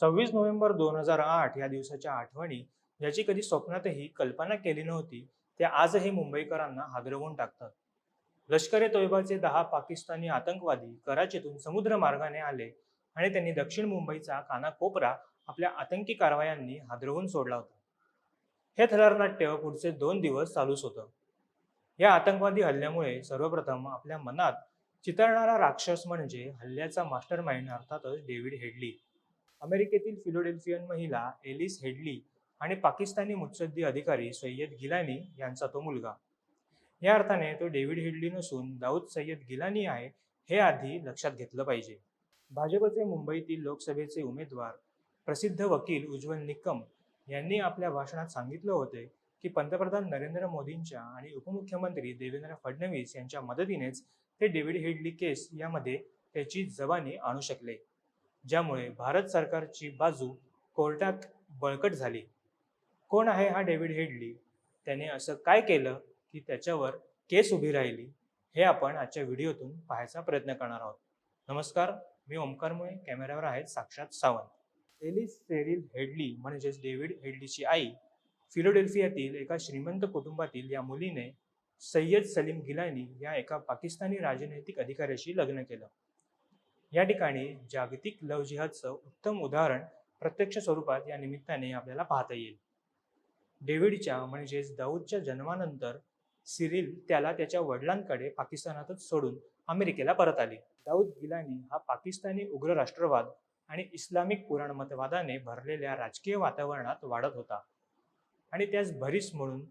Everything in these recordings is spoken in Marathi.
सव्वीस नोव्हेंबर दोन हजार आठ या दिवसाच्या आठवणी ज्याची कधी स्वप्नातही कल्पना केली नव्हती त्या आजही मुंबईकरांना हादरवून टाकतात. लष्कर ए तोयबाचे दहा पाकिस्तानी आतंकवादी कराचीतून समुद्र मार्गाने आले आणि त्यांनी दक्षिण मुंबईचा कानाकोपरा आपल्या आतंकी कारवायांनी हादरवून सोडला होता. हे थरारनाट्य पुढचे दोन दिवस चालूच होतं. या आतंकवादी हल्ल्यामुळे सर्वप्रथम आपल्या मनात चितळणारा राक्षस म्हणजे हल्ल्याचा मास्टर माइंड अर्थातच डेव्हिड हेडली. अमेरिकेतील फिलोडेल्फियन महिला एलिस हेडली आणि पाकिस्तानी मुत्सद्दी अधिकारी सय्यद गिलानी यांचा तो मुलगा. या अर्थाने तो डेव्हिड हेडली नसून दाऊद सय्यद गिलानी आहे हे आधी लक्षात घेतलं पाहिजे. भाजपचे मुंबईतील लोकसभेचे उमेदवार प्रसिद्ध वकील उज्ज्वल निकम यांनी आपल्या भाषणात सांगितलं होते की पंतप्रधान नरेंद्र मोदींच्या आणि उपमुख्यमंत्री देवेंद्र फडणवीस यांच्या मदतीनेच ते डेव्हिड हेडली केस यामध्ये त्याची जबानी आणू शकले. ज्यामुळे भारत सरकारची बाजू कोर्टात बळकट झाली. कोण आहे हा डेव्हिड हेडली? त्याने असं काय केलं की त्याच्यावर केस उभी राहिली? हे आपण आजच्या व्हिडिओतून पाहायचा प्रयत्न करणार आहोत. नमस्कार मी ओमकार मुळे कॅमेऱ्यावर आहेत साक्षात सावंत. एलिस सेरिल हेडली म्हणजेच डेव्हिड हेडलीची आई फिलोडेल्फियातील एका श्रीमंत कुटुंबातील या मुलीने सय्यद सलीम गिलानी या एका पाकिस्तानी राजनैतिक अधिकाऱ्याशी लग्न केलं. या ठिकाणी जागतिक लव जिहादचं उत्तम उदाहरण प्रत्यक्ष स्वरूपात या निमित्ताने आपल्याला पाहता येईल. डेव्हिडच्या म्हणजेच दाऊदच्या जन्मानंतर सिरिल त्याला त्याच्या वडिलांकडे पाकिस्तानातच सोडून अमेरिकेला परत आली. दाऊद गिलानी हा पाकिस्तानी उग्र राष्ट्रवाद आणि इस्लामिक पुराणमतवादाने भरलेल्या राजकीय वातावरणात वाढत होता. आणि त्यास भरीस म्हणून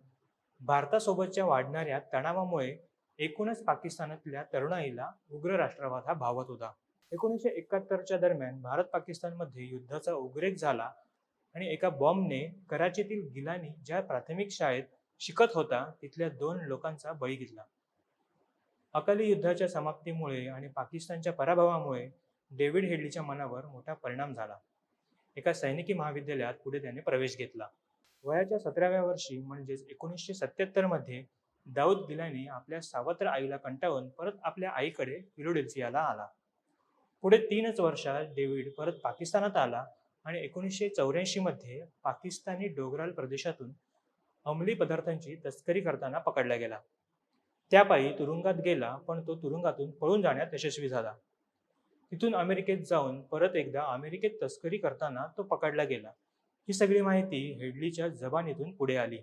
भारतासोबतच्या वाढणाऱ्या तणावामुळे एकूणच पाकिस्तानातल्या तरुणाईला उग्र राष्ट्रवाद हा भावत होता. एकोणीसशे एकाहत्तरच्या दरम्यान भारत पाकिस्तानमध्ये युद्धाचा उग्रेक झाला आणि एका बॉम्बने कराचीतील गिलानी ज्या प्राथमिक शाळेत शिकत होता तिथल्या दोन लोकांचा बळी घेतला. अकाली युद्धाच्या समाप्तीमुळे आणि पाकिस्तानच्या पराभवामुळे डेव्हिड हेडलीच्या मनावर मोठा परिणाम झाला. एका सैनिकी महाविद्यालयात पुढे त्याने प्रवेश घेतला. वयाच्या सतराव्या वर्षी म्हणजेच एकोणीसशे सत्याहत्तरमध्ये दाऊद गिलानी आपल्या सावत्र आईला कंटाळून परत आपल्या आईकडे फिलोडेल्फियाला आला. पुढे तीनच वर्षात डेव्हिड परत पाकिस्तानात आला आणि एकोणीसशे चौऱ्याऐंशीमध्ये पाकिस्तानी डोगराल प्रदेशातून अंमली पदार्थांची तस्करी करताना पकडला गेला. त्यापायी तुरुंगात गेला पण तो तुरुंगातून पळून जाण्यात यशस्वी झाला. तिथून अमेरिकेत जाऊन परत एकदा अमेरिकेत तस्करी करताना तो पकडला गेला. ही सगळी माहिती हेडलीच्या जबानीतून पुढे आली.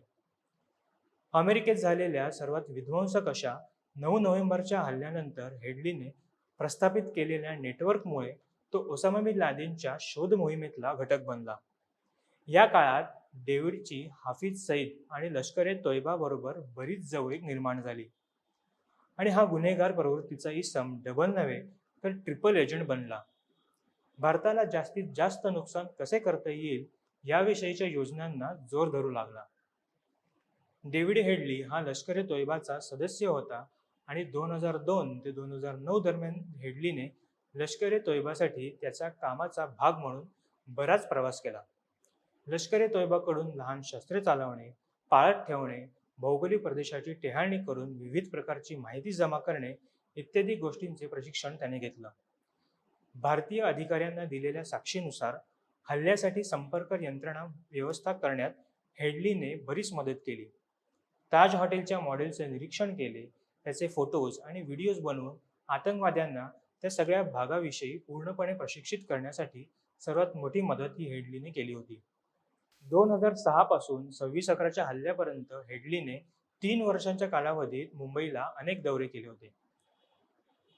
अमेरिकेत झालेल्या सर्वात विध्वंसक अशा नऊ नोव्हेंबरच्या हल्ल्यानंतर हेडलीने प्रस्थापित केलेल्या नेटवर्कमुळे तो ओसामा बिन लादेनच्या शोध मोहिमेतला घटक बनला. या काळात डेव्हिडची हाफिज सईद आणि लष्कर ए तोयबाबरोबर बरीच जवळीक निर्माण झाली. आणि हा गुन्हेगार प्रवृत्तीचा इसम डबल नव्हे तर ट्रिपल एजंट बनला. भारताला जास्तीत जास्त नुकसान कसे करता येईल याविषयीच्या योजनांना जोर धरू लागला. डेव्हिड हेडली हा लष्कर ए तोयबाचा सदस्य होता आणि दोन हजार दोन ते दोन हजार नऊ दरम्यान हेडलीने लष्कर ए तोयबासाठी त्याचा कामाचा भाग म्हणून बराच प्रवास केला. लष्कर ए तोयबाकडून लहान शस्त्रे चालवणे पाळत ठेवणे भौगोलिक प्रदेशाची टेहाळणी करून विविध प्रकारची माहिती जमा करणे इत्यादी गोष्टींचे प्रशिक्षण त्याने घेतलं. भारतीय अधिकाऱ्यांना दिलेल्या साक्षीनुसार हल्ल्यासाठी संपर्क यंत्रणा व्यवस्था करण्यात हेडलीने बरीच मदत केली. ताज हॉटेलच्या मॉडेलचे निरीक्षण केले त्याचे फोटोज आणि व्हिडिओज बनवून आतंकवाद्यांना त्या सगळ्या भागाविषयी पूर्णपणे प्रशिक्षित करण्यासाठी सर्वात मोठी मदत ही हेडलीने केली होती. दोन हजार सहा पासून सव्वीस अकराच्या हल्ल्यापर्यंत हेडलीने तीन वर्षांच्या कालावधीत मुंबईला अनेक दौरे केले होते.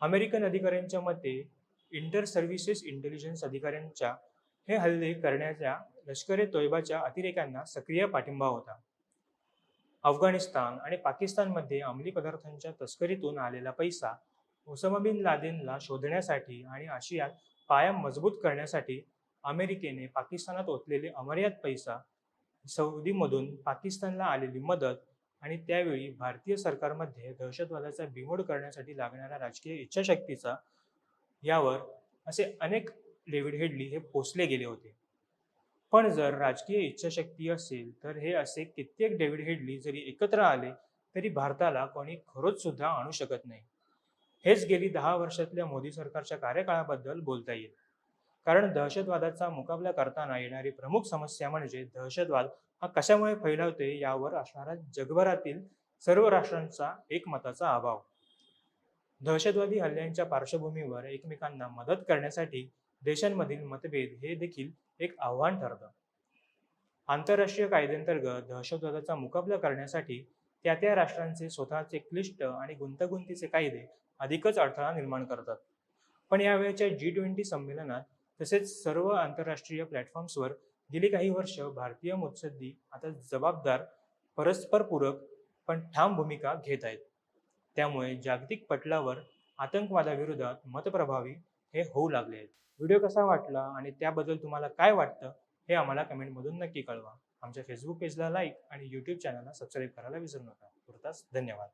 अमेरिकन अधिकाऱ्यांच्या मते इंटर सर्व्हिसेस इंटेलिजन्स अधिकाऱ्यांच्या हे हल्ले करण्याच्या लष्कर तोयबाच्या अतिरेक्यांना सक्रिय पाठिंबा होता. अफगाणिस्तान आणि पाकिस्तानमध्ये अंमली पदार्थांच्या तस्करीतून आलेला पैसा ओसामा बिन लादेनला शोधण्यासाठी आणि आशियात पाया मजबूत करण्यासाठी अमेरिकेने पाकिस्तानात ओतलेले अमर्याद पैसा सौदीमधून पाकिस्तानला आलेली मदत आणि त्यावेळी भारतीय सरकारमध्ये दहशतवादाचा बिमोड करण्यासाठी लागणाऱ्या राजकीय इच्छाशक्तीचा यावर असे अनेक डेव्हिड हेडली हे पोचले गेले होते. पण जर राजकीय इच्छाशक्ती असेल तर हे असे कित्येक डेव्हिड हेडली जरी एकत्र आले तरी भारताला कोणी खरोच सुद्धा आणू शकत नाही. हेच गेली दहा वर्षातल्या मोदी सरकारच्या कार्यकाळाबद्दल बोलता येईल. कारण दहशतवादाचा मुकाबला करताना येणारी प्रमुख समस्या म्हणजे दहशतवाद हा कशामुळे फैलावते यावर असणारा जगभरातील सर्व राष्ट्रांचा एकमताचा अभाव. दहशतवादी हल्ल्यांच्या पार्श्वभूमीवर एकमेकांना मदत करण्यासाठी देशांमधील मतभेद हे देखील एक आव्हान ठरतं. आंतरराष्ट्रीय कायद्यांतर्गत दहशतवादाचा मुकाबला करण्यासाठी त्या त्या राष्ट्रांचे स्वतःचे क्लिष्ट आणि गुंतागुंतीचे कायदे अधिकच अडथळा निर्माण करतात. पण यावेळच्या जी ट्वेंटी संमेलनात तसेच सर्व आंतरराष्ट्रीय प्लॅटफॉर्म्सवर गेली काही वर्ष भारतीय मुत्सद्दी आता जबाबदार परस्परपूरक पण ठाम भूमिका घेत आहेत. त्यामुळे जागतिक पटलावर आतंकवादाविरोधात मतप्रभावी हे होऊ लागले आहेत. व्हिडिओ कसा वाटला आणि त्याबद्दल तुम्हाला काय वाटतं हे आम्हाला कमेंटमधून नक्की कळवा. आमच्या फेसबुक पेजला लाईक आणि यूट्यूब चॅनलला सबस्क्राईब करायला विसरू नका. तुर्तास धन्यवाद.